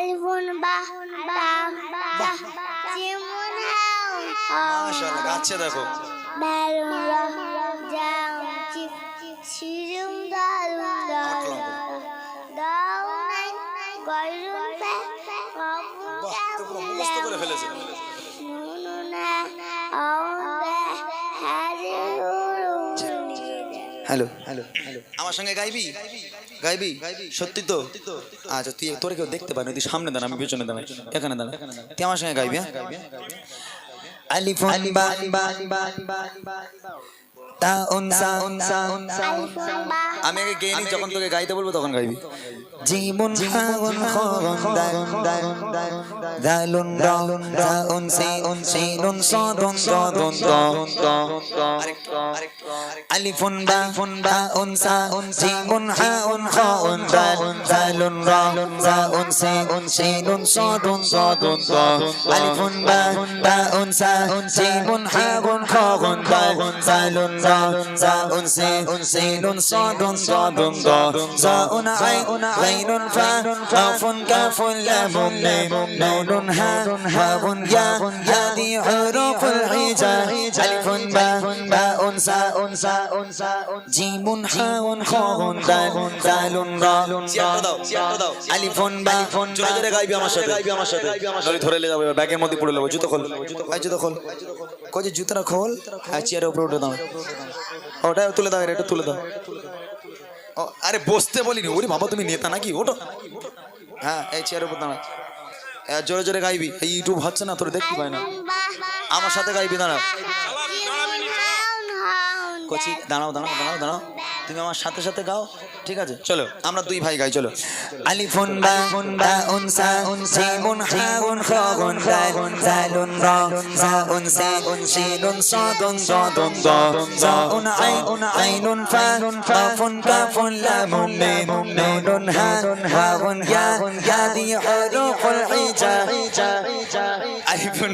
আলবন বা যেমন মাশাআল্লাহ গাচ্ছে দেখো। বেলুন যাও সিরুম দারুণ দারুণ দারুণ পে মুখস্থ করে ফেলেছে। নুনুনা আউবে হারিউরুম হ্যালো হ্যালো হ্যালো। আমার সঙ্গে গাইবি? গাইবি সত্যি তো আচ্ছা তুই তোর কেউ দেখতে পারবি তুই সামনে দাঁড়া আমি পেছনে দাঁড়া এখানে দাঁড়া তুই আমার সঙ্গে গাইবি হ্যাঁ আলিফ তা উনসা উনসা আমি আগে গেয়ে যখন তোকে গাইতে বলব তখন গাইবি জীবন হাগুন খরম দাগুন সা راء راء سين سين صاد صاد ضاء زاء عين عين فاء قاف كاف لام ميم نون هاء واو ياء هذه حروف الحجاء ألف باء باء ساء ساء جيم حاء خاء دال دال راء ألف باء জোরে জোরে গাইবি আমার সাথে গাইবি আমার সাথে নলি ধরে লে যাবে ব্যাগের মধ্যে পড়ে নেবো জুতো খোল ভাই জুতো খোল কই যে জুতোটা খোল আর চেয়ারের উপরে উঠে দাও ওটা তুলে দাও এটা তুলে দাও। ও আরে বসতে বলিনি। ওরে বাবা তুমি নেতা নাকি? ওটো। হ্যাঁ এই চেয়ারের উপর দাঁড়া। জোরে জোরে গাইবি। এই ইউটিউব হচ্ছে না তোর দেখতে পাই না। আমার সাথে গাইবি দাঁড়া। কচি দাঁড়াও দাঁড়াও দাঁড়াও দাঁড়াও। তুমি আমার সাথে সাথে গাও ঠিক আছে চলো আমরা দুই ভাই গাই চলো আলিফুন বা বা উন সা হা উন খ উন গা উন জা লুন র জা উন আই উন আই নুন ফা নুন ফা ফুন কা ফুন লা মুন আলিফুন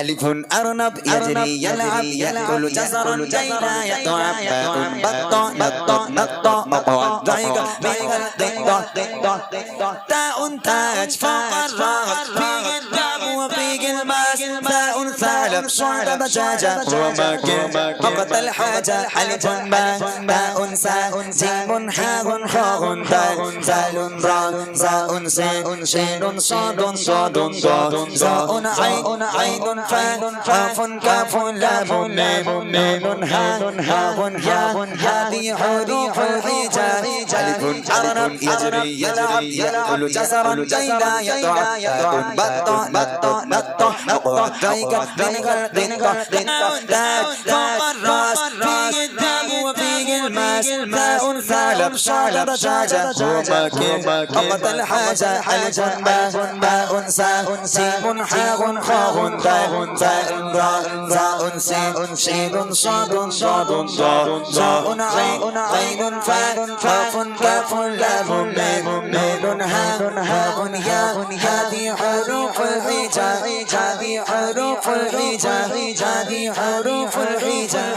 ألف أرنب يجري يلعب يأكل جزرا جينا يتعب باء بطة نطة نطة مطوع ضيق ضيق ضيق تاء تاج فوق الراس فيه الدم وفيه الماس باء ثعلب شعب دجاجة وماكين وقت الحاجة ألف باء ساء جيم حاء خاء دال دال راء زاء سين شين صاد صاد ضاد زاء عين عين فاء قاف كاف لام ميم نون هاء واو ياء هذه حروف الحجاء ألف أرنب يجري يلعب يأكل جزرا جينا يتعب باء بطة نطة نطة نطة دينك دينك دينك فوق الراس في الدم وفي الماس ماء ثعلب شعلب شعجة أمة الحاجة حلج باء باء ساء سين حاء خاء داء تاء راء زاء سين شين صاد صاد ضاء ضاء عين عين فاء فاء كاف لام ميم ميم هاء هاء ياء هذه الحجاء هذه حروف الحجاء هذه حروف الحجاء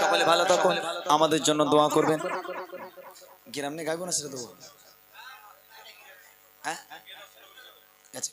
সকলে ভালো থাকুন আমাদের জন্য দোয়া করবেন গ্রামে গাইবো না সেটা দেবো হ্যাঁ